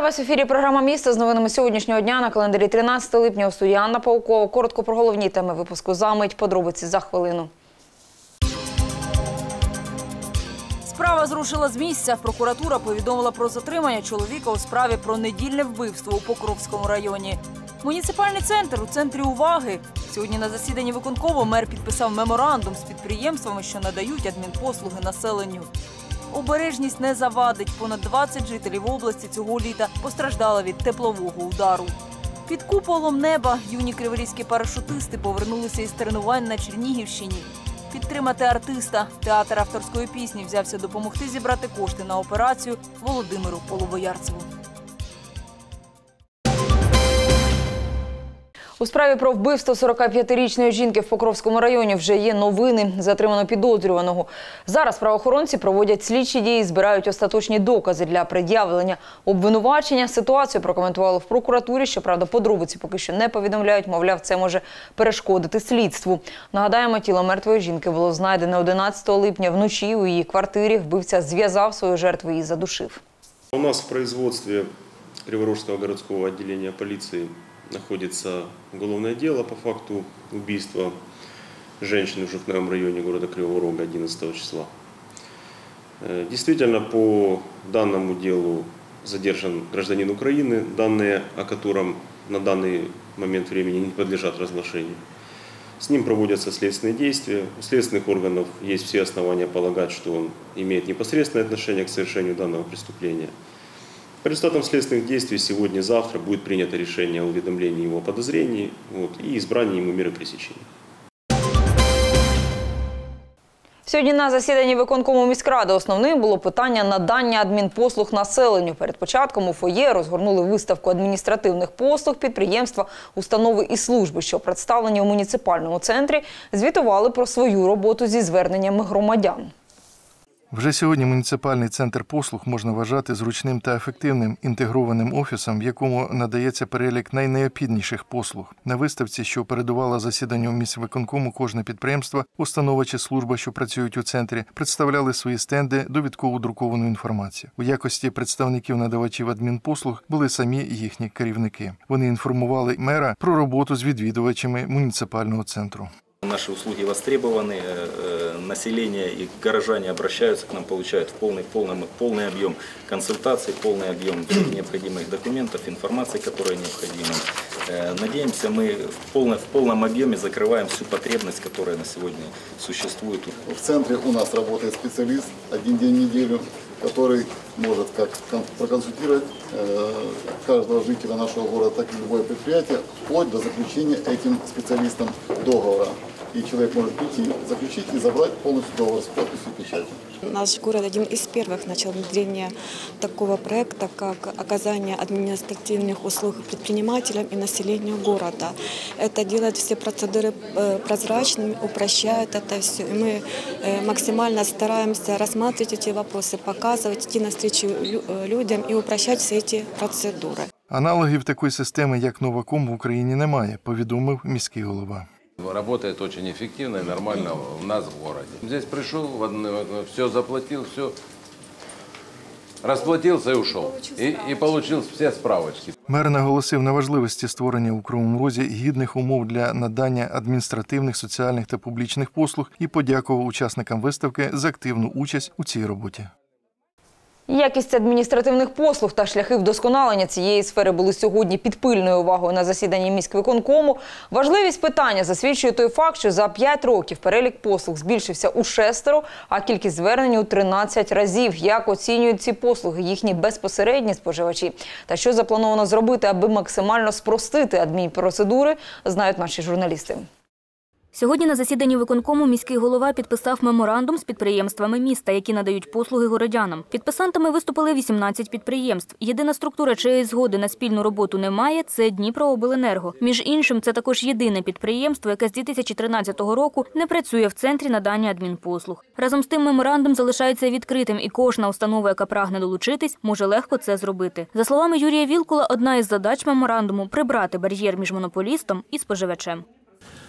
Вітаю вас в ефірі. Програма місто з новинами сьогоднішнього дня на календарі 13 липня у студії Анна Паукова. Коротко про головні теми випуску замить. Подробиці за хвилину. Справа зрушила з місця. Прокуратура повідомила про затримання чоловіка у справі про недільне вбивство у Покровському районі. Муніципальний центр у центрі уваги. Сьогодні на засіданні виконкому мер підписав меморандум з підприємствами, що надають адмінпослуги населенню. Обережність не завадить. Понад 20 жителів області цього літа постраждали від теплового удару. Під куполом неба юні криворізькі парашутисти повернулися із тренувань на Чернігівщині. Підтримати артиста театр авторської пісні взявся допомогти зібрати кошти на операцію Володимиру Половоярцеву. У справі про вбивство 45-річної жінки в Покровському районі вже є новини. Затримано підозрюваного. Зараз правоохоронці проводять слідчі дії, збирають остаточні докази для пред'явлення обвинувачення. Ситуацію прокоментували в прокуратурі. Щоправда, подробиці поки що не повідомляють. Мовляв, це може перешкодити слідству. Нагадаємо, тіло мертвої жінки було знайдене 11 липня вночі у її квартирі. Вбивця зв'язав свою жертву і задушив. У нас в производстве Криворожского городского отделения полиции находится уголовное дело по факту убийства женщины в Жукнаем районе города Кривого Рога 11 числа. Э, Действительно, по данному делу задержан гражданин Украины, данные о котором на данный момент времени не подлежат разглашению. С ним проводятся следственные действия. У следственных органов есть все основания полагать, что он имеет непосредственное отношение к совершению данного преступления. По результатам следственных действий сегодня-завтра будет принято решение о уведомлении его о подозрении вот, и избрании ему меры пресечения. Сьогодні на засіданні виконкому міськради основним було питання надання адмінпослуг населенню. Перед початком у фоє розгорнули виставку адміністративних послуг підприємства, установи і служби, що представлені у муніципальному центрі, звітували про свою роботу зі зверненнями громадян. Вже сьогодні муніципальний центр послуг можна вважати зручним та ефективним інтегрованим офісом, в якому надається перелік найнеобхідніших послуг. На виставці, що передувала засіданню міськвиконкому, кожне підприємство, установа чи служба, що працюють у центрі, представляли свої стенди довідкову друковану інформацію. У якості представників надавачів адмінпослуг були самі їхні керівники. Вони інформували мера про роботу з відвідувачами муніципального центру. Наши услуги востребованы, э, э, население и горожане обращаются к нам, получают в полный, полный, полный объем консультаций, полный объем необходимых документов, информации, которая необходима. Э, Надеемся, мы в полном, в полном объеме закрываем всю потребность, которая на сегодня существует. В центре у нас работает специалист один день в неделю, который может как кон- проконсультировать каждого жителя нашего города, так и любое предприятие, вплоть до заключения этим специалистом договора. И человек может прийти, заключить и забрать полностью договор с подписью и печатью. Наш город один из первых начал внедрение такого проекта, как оказание административных услуг предпринимателям и населению города. Это делает все процедуры э, прозрачными, упрощает это все. И мы э, максимально стараемся рассматривать эти вопросы, показывать, идти навстречу лю- э, людям и упрощать все эти процедуры. Аналогів такої системи, як Новаком, в Україні немає, повідомив міський голова. Работает очень эффективно и нормально у нас в городе. Здесь пришел, все заплатил, все расплатился и ушел. И, и получил все справочки. Мер наголосив на важливості створення у Кривому Розі гідних умов для надання адміністративних, соціальних та публічних послуг і подякував учасникам виставки за активну участь у цій роботі. Якість адміністративних послуг та шляхи вдосконалення цієї сфери були сьогодні під пильною увагою на засіданні міськвиконкому. Важливість питання засвідчує той факт, що за 5 років перелік послуг збільшився у шестеро, а кількість звернень у 13 разів. Як оцінюють ці послуги їхні безпосередні споживачі? Та що заплановано зробити, аби максимально спростити адмінпроцедури, знають наші журналісти. Сьогодні на засіданні виконкому міський голова підписав меморандум з підприємствами міста, які надають послуги городянам. Підписантами виступили 18 підприємств. Єдина структура, чиєї згоди на спільну роботу немає, це Дніпрообленерго. Між іншим, це також єдине підприємство, яке з 2013 року не працює в центрі надання адмінпослуг. Разом з тим, меморандум залишається відкритим, і кожна установа, яка прагне долучитись, може легко це зробити. За словами Юрія Вілкула, одна із задач меморандуму прибрати бар'єр між монополістом і споживачем.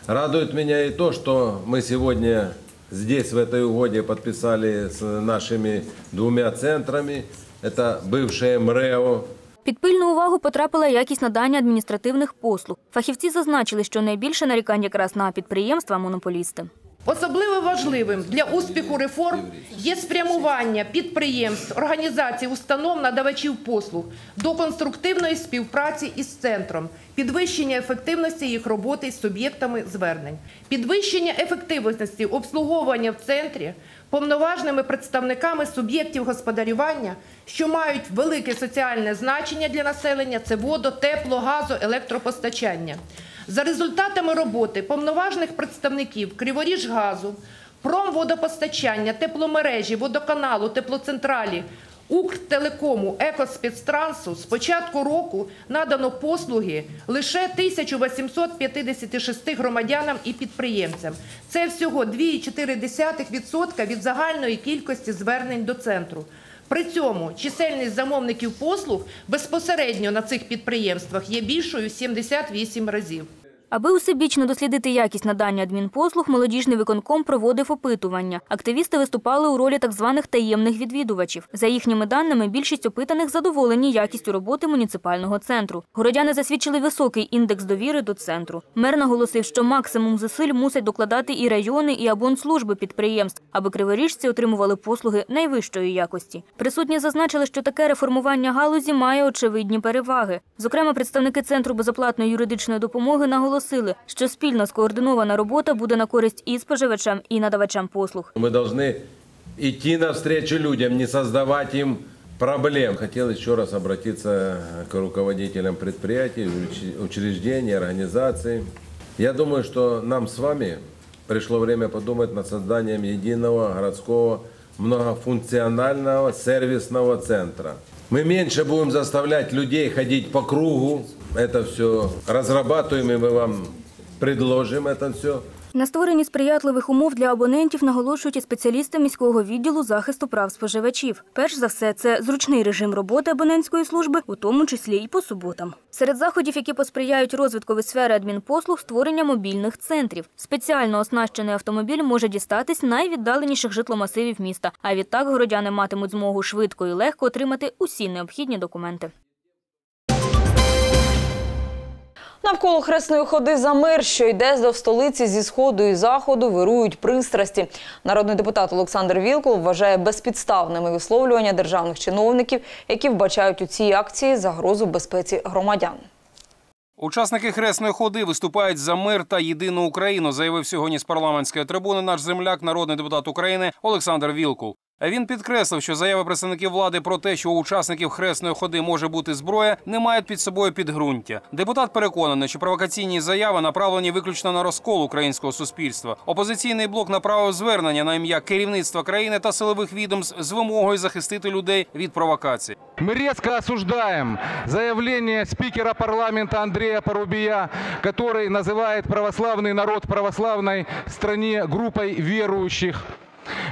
Радует меня и то, что мы сегодня здесь, в этой угоде, подписали с нашими двумя центрами. Это бывшее МРЭО Під пильну увагу потрапила якість надання адміністративних послуг. Фахівці зазначили, що найбільше нарікань якраз на підприємства-монополісти. Особливо важливим для успіху реформ є спрямування підприємств, організацій, установ, надавачів послуг до конструктивної співпраці із центром, підвищення ефективності їх роботи з суб'єктами звернень, підвищення ефективності обслуговування в центрі повноважними представниками суб'єктів господарювання, що мають велике соціальне значення для населення це водо, тепло, газо, електропостачання. За результатами роботи повноважних представників Криворіжгазу, Промводопостачання, тепломережі, водоканалу, теплоцентралі, Укртелекому, Екоспецтрансу з початку року надано послуги лише 1856 громадянам і підприємцям. Це всього 2,4% від загальної кількості звернень до центру. При цьому чисельність замовників послуг безпосередньо на цих підприємствах є більшою в 78 разів. Аби усебічно дослідити якість надання адмінпослуг, молодіжний виконком проводив опитування. Активісти виступали у ролі так званих таємних відвідувачів. За їхніми даними, більшість опитаних задоволені якістю роботи муніципального центру. Городяни засвідчили високий індекс довіри до центру. Мер наголосив, що максимум зусиль мусять докладати і райони, і абонслужби підприємств, аби криворіжці отримували послуги найвищої якості. Присутні зазначили, що таке реформування галузі має очевидні переваги. Зокрема, представники центру безоплатної юридичної допомоги наголосили, що спільно скоординована робота буде на користь і споживачам, і надавачам послуг. Мы должны идти навстречу людям, не создавать им проблем. Хотел еще раз обратиться к руководителям предприятий, уч- учреждений, организаций. Я думаю, что нам с вами пришло время подумать над созданием единого городского многофункционального сервисного центра. Мы меньше будем заставлять людей ходить по кругу. Это все разрабатываем, и мы вам предложим это все. На створенні сприятливих умов для абонентів наголошують і спеціалісти міського відділу захисту прав споживачів. Перш за все, це зручний режим роботи абонентської служби, у тому числі і по суботам. Серед заходів, які посприяють розвиткові сфери адмінпослуг, створення мобільних центрів. Спеціально оснащений автомобіль може дістатись найвіддаленіших житломасивів міста. А відтак городяни матимуть змогу швидко і легко отримати усі необхідні документи. Навколо хресної ходи за мир, що йде до столиці зі сходу і заходу, вирують пристрасті. Народний депутат Олександр Вілкул вважає безпідставними висловлювання державних чиновників, які вбачають у цій акції загрозу безпеці громадян. Учасники хресної ходи виступають за мир та єдину Україну, заявив сьогодні з парламентської трибуни наш земляк, народний депутат України Олександр Вілкул. Він підкреслив, що заяви представників влади про те, що у учасників хресної ходи може бути зброя, не мають під собою підґрунтя. Депутат переконаний, що провокаційні заяви направлені виключно на розкол українського суспільства. Опозиційний блок направив звернення на ім'я керівництва країни та силових відомств з вимогою захистити людей від провокацій. Мы резко осуждаем заявление спикера парламента Андрея Порубия, который называет православный народ в православной стране группой верующих.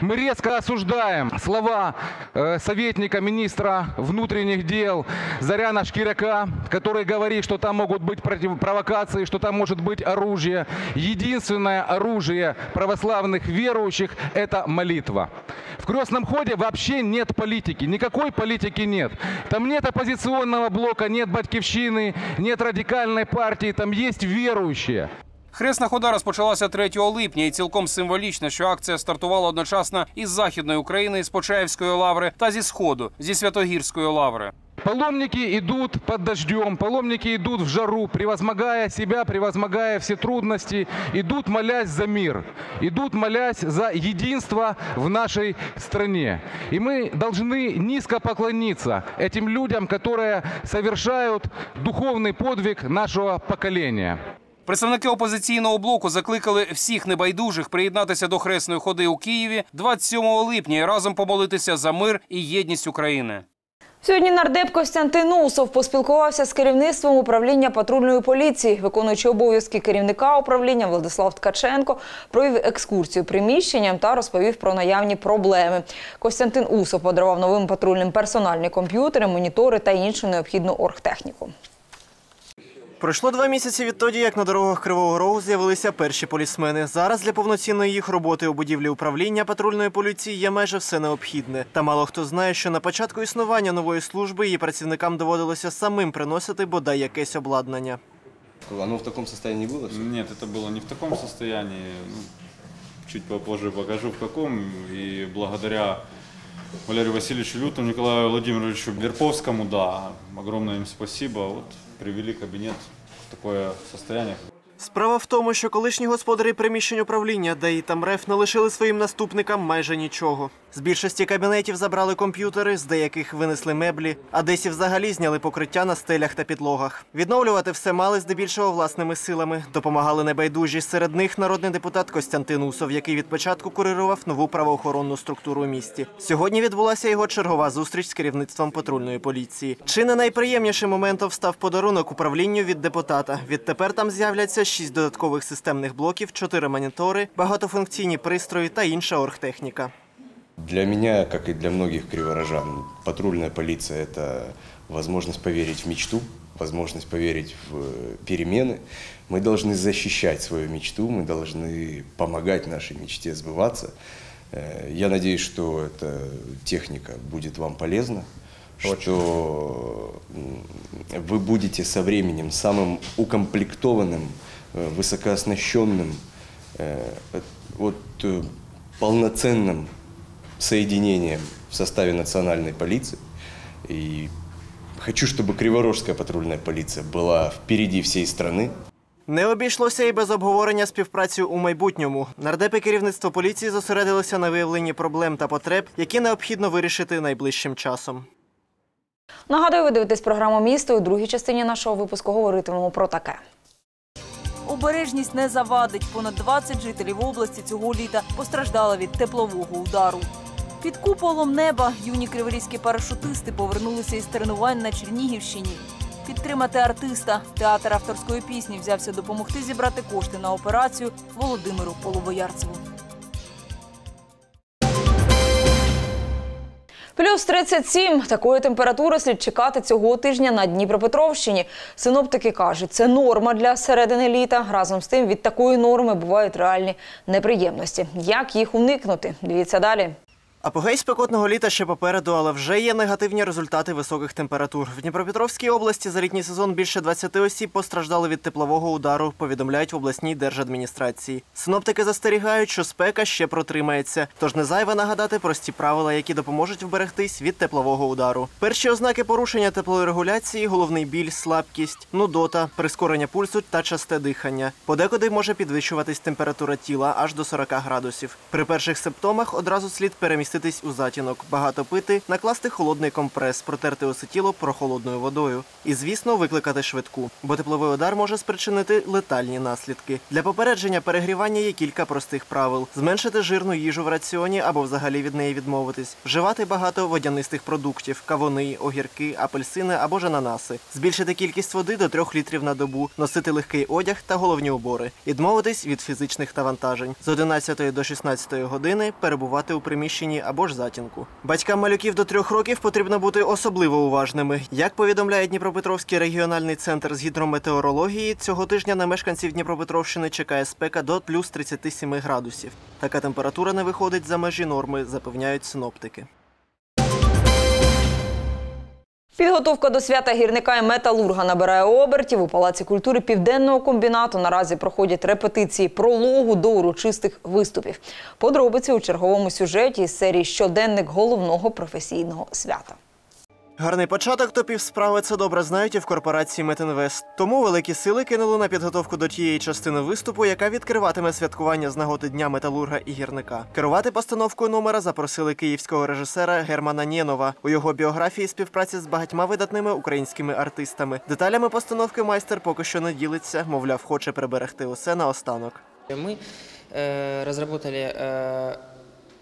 Мы резко осуждаем слова э, советника министра внутренних дел Заряна Шкиряка, который говорит, что там могут быть провокации, что там может быть оружие. Единственное оружие православных верующих – это молитва. В крестном ходе вообще нет политики, никакой политики нет. Там нет оппозиционного блока, нет батькивщины, нет радикальной партии, там есть верующие. Хресна хода розпочалася 3 липня, і цілком символічно, що акція стартувала одночасно із західної України, з Почаївської лаври та зі сходу, зі Святогірської лаври. Паломники идут под дождем, паломники идут в жару, превозмогая себя, превозмогая все трудности, идут молясь за мир, идут молясь за единство в нашей стране. И мы должны низко поклониться этим людям, которые совершают духовный подвиг нашего поколения. Представники опозиційного блоку закликали всіх небайдужих приєднатися до хресної ходи у Києві 27 липня і разом помолитися за мир і єдність України. Сьогодні нардеп Костянтин Усов поспілкувався з керівництвом управління патрульної поліції. Виконуючий обов'язки керівника управління Владислав Ткаченко провів екскурсію приміщенням та розповів про наявні проблеми. Костянтин Усов подарував новим патрульним персональні комп'ютери, монітори та іншу необхідну оргтехніку. Пройшло два місяці відтоді, як на дорогах Кривого Рогу з'явилися перші полісмени. Зараз для повноцінної їх роботи у будівлі управління патрульної поліції є майже все необхідне. Та мало хто знає, що на початку існування нової служби її працівникам доводилося самим приносити бодай якесь обладнання. Оно в таком состоянии было? всё? Нет, это было не в таком состоянии. Ну, чуть попозже покажу в каком. И благодаря Валерию Васильевичу Лютому, Николаю Владимировичу Берповскому, да, огромное им спасибо. Вот привели кабинет в такое состояние. Справа в тому, що колишні господарі приміщень управління ДАІ та МРЕФ не лишили своїм наступникам майже нічого. З більшості кабінетів забрали комп'ютери, з деяких винесли меблі, а десь і взагалі зняли покриття на стелях та підлогах. Відновлювати все мали здебільшого власними силами. Допомагали небайдужі. Серед них народний депутат Костянтин Усов, який від початку курирував нову правоохоронну структуру у місті. Сьогодні відбулася його чергова зустріч з керівництвом патрульної поліції. Чи не найприємнішим моментом став подарунок управлінню від депутата. Відтепер там з'являться шість додаткових системних блоків, чотири монітори, багатофункційні пристрої та інша оргтехніка. Для меня, как и для многих криворожан, патрульная полиция – это возможность поверить в мечту, возможность поверить в э, перемены. Мы должны защищать свою мечту, мы должны помогать нашей мечте сбываться. Э, Я надеюсь, что эта техника будет вам полезна, что м, вы будете со временем самым укомплектованным, э, высокооснащенным, э, вот, э, полноценным соединением в составе национальной полиции. И хочу, чтобы Криворожская патрульная полиция была впереди всей страны. Не обійшлося і без обговорення співпраці у майбутньому. Нардепи керівництво поліції зосередилося на виявленні проблем та потреб, які необхідно вирішити найближчим часом. Нагадую, ви дивитесь програму місто. У другій частині нашого випуску говоритимемо про таке. Обережність не завадить. Понад 20 жителів області цього літа постраждали від теплового удару. Під куполом неба юні криворізькі парашутисти повернулися із тренувань на Чернігівщині. Підтримати артиста театр авторської пісні взявся допомогти зібрати кошти на операцію Володимиру Половоярцеву. Плюс 37. Такої температури слід чекати цього тижня на Дніпропетровщині. Синоптики кажуть, це норма для середини літа. Разом з тим від такої норми бувають реальні неприємності. Як їх уникнути? Дивіться далі. Апогей спекотного літа ще попереду, але вже є негативні результати високих температур. В Дніпропетровській області за літній сезон більше 20 осіб постраждали від теплового удару, повідомляють в обласній держадміністрації. Синоптики застерігають, що спека ще протримається. Тож не зайве нагадати прості правила, які допоможуть вберегтись від теплового удару. Перші ознаки порушення теплової регуляції головний біль, слабкість, нудота, прискорення пульсу та часте дихання. Подекуди може підвищуватись температура тіла аж до 40 градусів. При перших симптомах одразу слід переміститись у затінок, багато пити, накласти холодний компрес, протерти усе тіло прохолодною водою. І, звісно, викликати швидку, бо тепловий удар може спричинити летальні наслідки. Для попередження перегрівання є кілька простих правил: зменшити жирну їжу в раціоні або взагалі від неї відмовитись, вживати багато водянистих продуктів, кавуни, огірки, апельсини або ж ананаси, збільшити кількість води до 3 літрів на добу, носити легкий одяг та головні убори, відмовитись від фізичних навантажень. З 11 до 16 години перебувати у приміщенні або ж затінку. Батькам малюків до трьох років потрібно бути особливо уважними. Як повідомляє Дніпропетровський регіональний центр з гідрометеорології, цього тижня на мешканців Дніпропетровщини чекає спека до плюс 37 градусів. Така температура не виходить за межі норми, запевняють синоптики. Підготовка до свята гірника і металурга набирає обертів. У Палаці культури Південного комбінату наразі проходять репетиції прологу до урочистих виступів. Подробиці у черговому сюжеті із серії Щоденник головного професійного свята. Гарний початок топів справи це добре знають і в корпорації Метинвест. Тому великі сили кинули на підготовку до тієї частини виступу, яка відкриватиме святкування з нагоди Дня металурга і гірника. Керувати постановкою номера запросили київського режисера Германа Нєнова. У його біографії співпраці з багатьма видатними українськими артистами. Деталями постановки майстер поки що не ділиться, мовляв, хоче приберегти усе наостанок. Мы э, разработали э,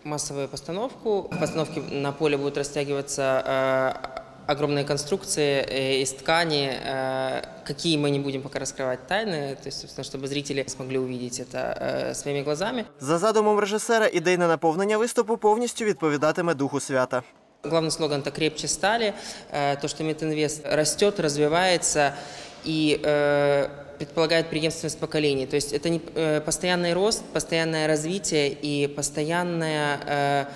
массовую постановку. В постановке на поле будут растягиваться э, огромные конструкции э, из ткани, э, какие мы не будем пока раскрывать тайны, то есть, собственно, чтобы зрители смогли увидеть это э, своими глазами. За задумом режисера, ідейне наповнення виступу повністю відповідатиме духу свята. Главный слоган – это «крепче стали», э, то, что Метинвест растет, развивается и э, предполагает преемственность поколений. То есть это не, э, постоянный рост, постоянное развитие и постоянное э,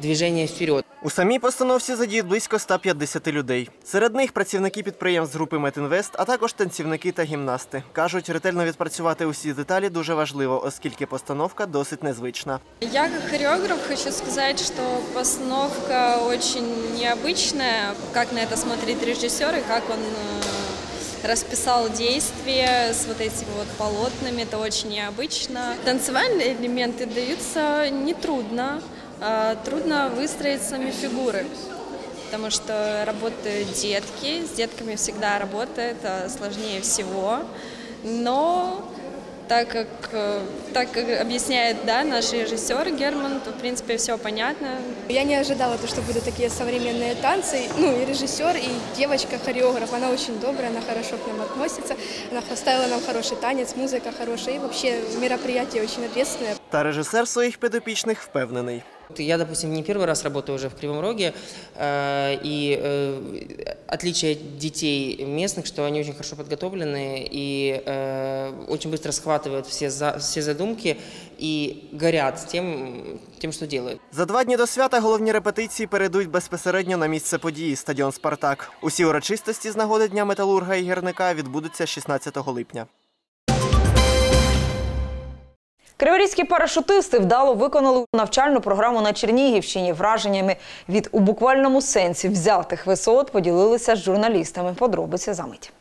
движение вперед. У самій постановці задіють близько 150 людей. Серед них працівники підприємств групи Метінвест, а також танцівники та гімнасти. Кажуть, ретельно відпрацювати усі деталі дуже важливо, оскільки постановка досить незвична. Я как хореограф хочу сказать, что постановка очень необычная, как на это смотрит режиссер и как он э, расписал действия с вот этими вот полотнами, это очень необычно. Танцевальные элементы даются нетрудно, а трудно выстроить сами фигуры, потому что работают детки, с детками всегда работает а сложнее всего, но так как, э, так как объясняет да, наш режиссер Герман, то в принципе все понятно. Я не ожидала, то, что будут такие современные танцы. Ну, и режиссер, и девочка-хореограф, она очень добрая, она хорошо к нам относится. Она поставила нам хороший танец, музыка хорошая, и вообще мероприятие очень ответственное. Та режисер своїх підопічних впевнений. Я, допустим, не первый раз работаю уже в Кривом Роге, э, и э, отличие детей местных, что они очень хорошо подготовлены и э, очень быстро схватывают все, за, все задумки и горят тем, тем, что делают. За два дні до свята головні репетиції перейдуть безпосередньо на місце події стадіон Спартак. Усі урочистості з нагоди Дня металурга і гірника відбудуться 16 липня. Криворізькі парашутисти вдало виконали навчальну програму на Чернігівщині. Враженнями від у буквальному сенсі взятих висот поділилися з журналістами. Подробиці за мить.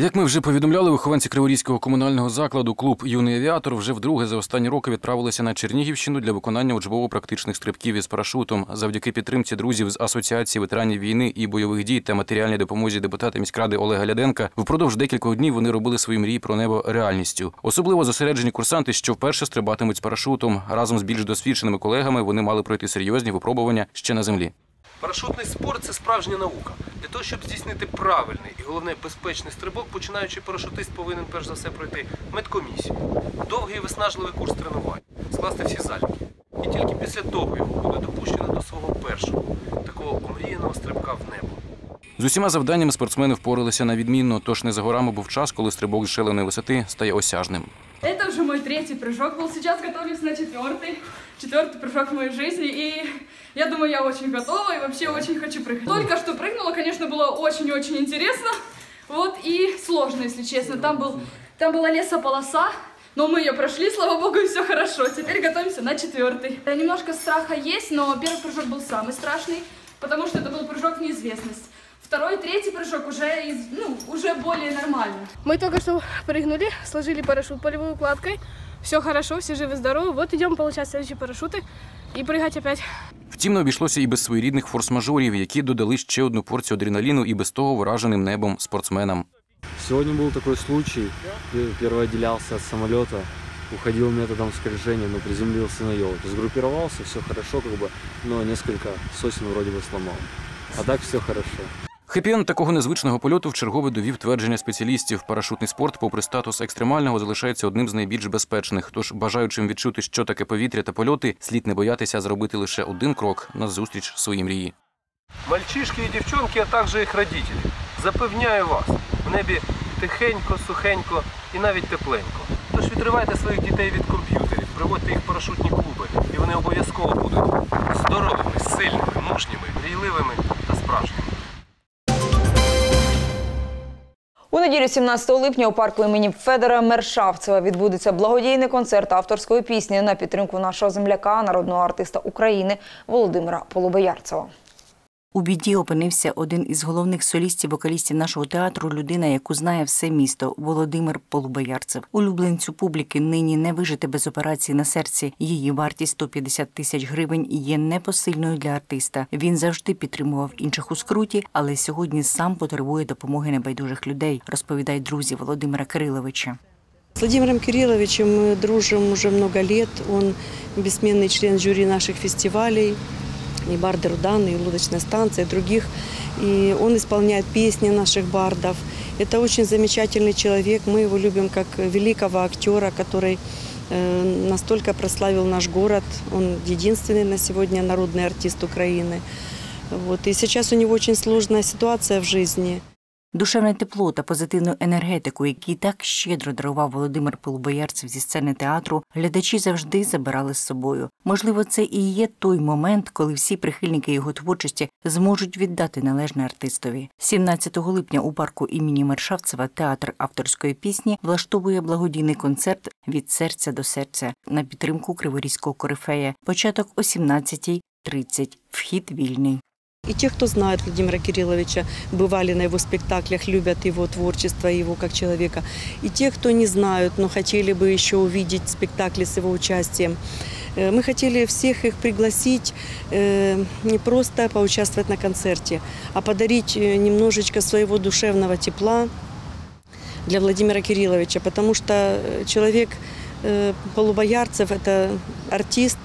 Як ми вже повідомляли, вихованці Криворізького комунального закладу клуб Юний авіатор вже вдруге за останні роки відправилися на Чернігівщину для виконання учбово-практичних стрибків із парашутом. Завдяки підтримці друзів з асоціації ветеранів війни і бойових дій та матеріальній допомозі депутата міськради Олега Ляденка. Впродовж декількох днів вони робили свої мрії про небо реальністю. Особливо зосереджені курсанти, що вперше стрибатимуть з парашутом. Разом з більш досвідченими колегами вони мали пройти серйозні випробування ще на землі. Парашутний спорт це справжня наука. Для того, щоб здійснити правильний і головне безпечний стрибок, починаючи парашутист повинен перш за все пройти медкомісію, довгий і виснажливий курс тренувань, скласти всі заліки. І тільки після того його буде допущено до свого першого, такого омріяного стрибка в небо. З усіма завданнями спортсмени впоралися на відмінно, тож не за горами був час, коли стрибок з шаленої висоти стає осяжним. Это уже мой третий прыжок был. Сейчас готовлюсь на четвертый. Четвертый прыжок в моей жизни. И я думаю, я очень готова и вообще очень хочу прыгать. Только что прыгнула, конечно, было очень-очень интересно. Вот и сложно, если честно. Там, был, там была лесополоса, но мы ее прошли, слава богу, и все хорошо. Теперь готовимся на четвертый. Э, Немножко страха есть, но первый прыжок был самый страшный, потому что это был прыжок в неизвестность. Второй, третий прыжок уже, из- ну, уже более нормально. Мы только что прыгнули, сложили парашют полевой укладкой. Все хорошо, все живы-здоровы. Вот идем получать следующие парашюты и прыгать опять. Втім, не обійшлося і без своєрідних форс-мажорів, які додали ще одну порцію адреналіну і без того враженим небом спортсменам. Сегодня был такой случай. Я Первый отделялся от самолета, уходил методом скольжения, но приземлился на елке. Сгруппировался, все хорошо, как бы, но несколько сосен вроде бы сломал. А так все хорошо. Хеппі-енд такого незвичного польоту вчергове довів твердження спеціалістів. Парашутний спорт, попри статус екстремального, залишається одним з найбільш безпечних. Тож бажаючим відчути, що таке повітря та польоти, слід не боятися зробити лише один крок назустріч своїй мрії. Мальчишки і дівчонки, а також їх родителі. Запевняю вас, в небі тихенько, сухенько і навіть тепленько. Тож відривайте своїх дітей від комп'ютерів, приводьте їх в парашутні клуби, і вони обов'язково будуть здоровими, сильними, мужніми, мрійливими та справжніми. У неділю 17 липня у парку імені Федора Мершавцева відбудеться благодійний концерт авторської пісні на підтримку нашого земляка, народного артиста України Володимира Полубоярцева. У біді опинився один із головних солістів вокалістів нашого театру, людина, яку знає все місто Володимир Полубоярцев. Улюбленцю публіки нині не вижити без операції на серці. Її вартість 150 тисяч гривень є непосильною для артиста. Він завжди підтримував інших у скруті, але сьогодні сам потребує допомоги небайдужих людей, розповідають друзі Володимира Кириловича. С Владимиром Кирилловичем мы дружим уже много лет. Он бессменный член жюри наших фестивалей, и «Барды Рудан», и «Лодочная станция», и других. И он исполняет песни наших бардов. Это очень замечательный человек. Мы его любим как великого актера, который э, настолько прославил наш город. Он единственный на сегодня народный артист Украины. Вот. И сейчас у него очень сложная ситуация в жизни. Душевне тепло та позитивну енергетику, які так щедро дарував Володимир Полубоярцев зі сцени театру, глядачі завжди забирали з собою. Можливо, це і є той момент, коли всі прихильники його творчості зможуть віддати належне артистові. 17 липня у парку імені Мершавцева театр авторської пісні влаштовує благодійний концерт від серця до серця на підтримку Криворізького корифея. Початок о 17.30. Вхід вільний. И те, кто знает Владимира Кирилловича, бывали на его спектаклях, любят его творчество, его как человека. И те, кто не знают, но хотели бы еще увидеть спектакли с его участием. Э, Мы хотели всех их пригласить э, не просто поучаствовать на концерте, а подарить э, немножечко своего душевного тепла для Владимира Кирилловича, потому что человек Полубоярцев – это артист,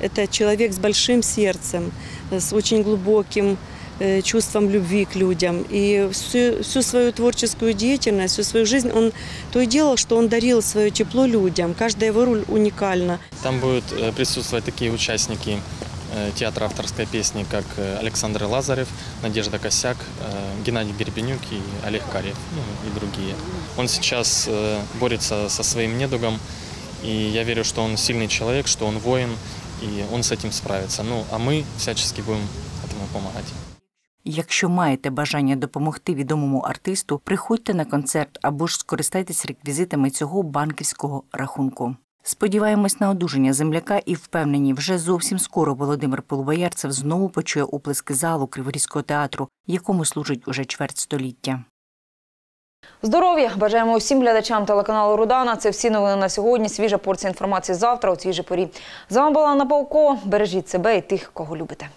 это человек с большим сердцем, с очень глубоким э, чувством любви к людям. И всю, всю свою творческую деятельность, всю свою жизнь он то и делал, что он дарил свое тепло людям. Каждая его роль уникальна. Там будут э, присутствовать такие участники э, театра авторской песни, как Александр Лазарев, Надежда Косяк, Геннадий Бербенюк и Олег Карьев, ну и другие. Он сейчас борется со своим недугом, и я верю, что он сильный человек, что он воин, и он с этим справится. Ну, а мы всячески будем этому помогать. Якщо маєте бажання допомогти відомому артисту, приходьте на концерт або ж скористайтесь реквізитами цього банківського рахунку. Сподіваємось на одужання земляка і впевнені, вже зовсім скоро Володимир Полубоярцев знову почує оплески залу Криворізького театру, якому служить уже чверть століття. Здоров'я! Бажаємо усім глядачам телеканалу Рудана. Це всі новини на сьогодні. Свіжа порція інформації завтра у цій же порі. З вами була Анна Павко. Бережіть себе і тих, кого любите.